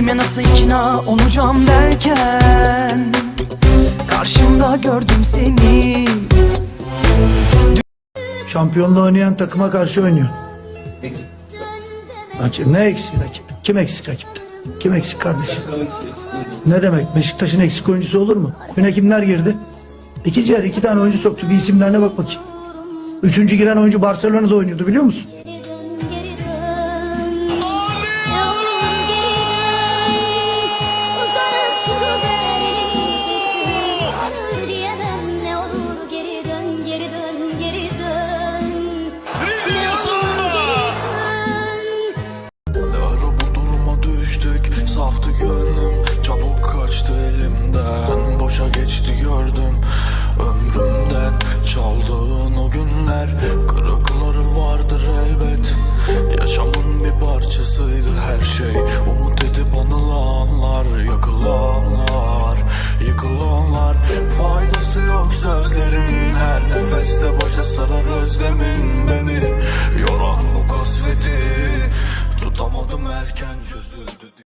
Kime nasıl ikna olacağım derken Karşımda gördüm seni Şampiyonluğu oynayan takıma karşı oynuyor. Rakip, ne eksik rakip? Kim eksik rakipte? Kim eksik kardeşim? Ne demek? Beşiktaş'ın eksik oyuncusu olur mu? Oyuna kimler girdi? İki yer iki tane oyuncu soktu. Bir isimlerine bak bakayım. Üçüncü giren oyuncu Barcelona'da oynuyordu biliyor musun? Her nefeste boşa sarar özlemin Beni. Yoran bu kasveti. Tutamadım erken çözüldü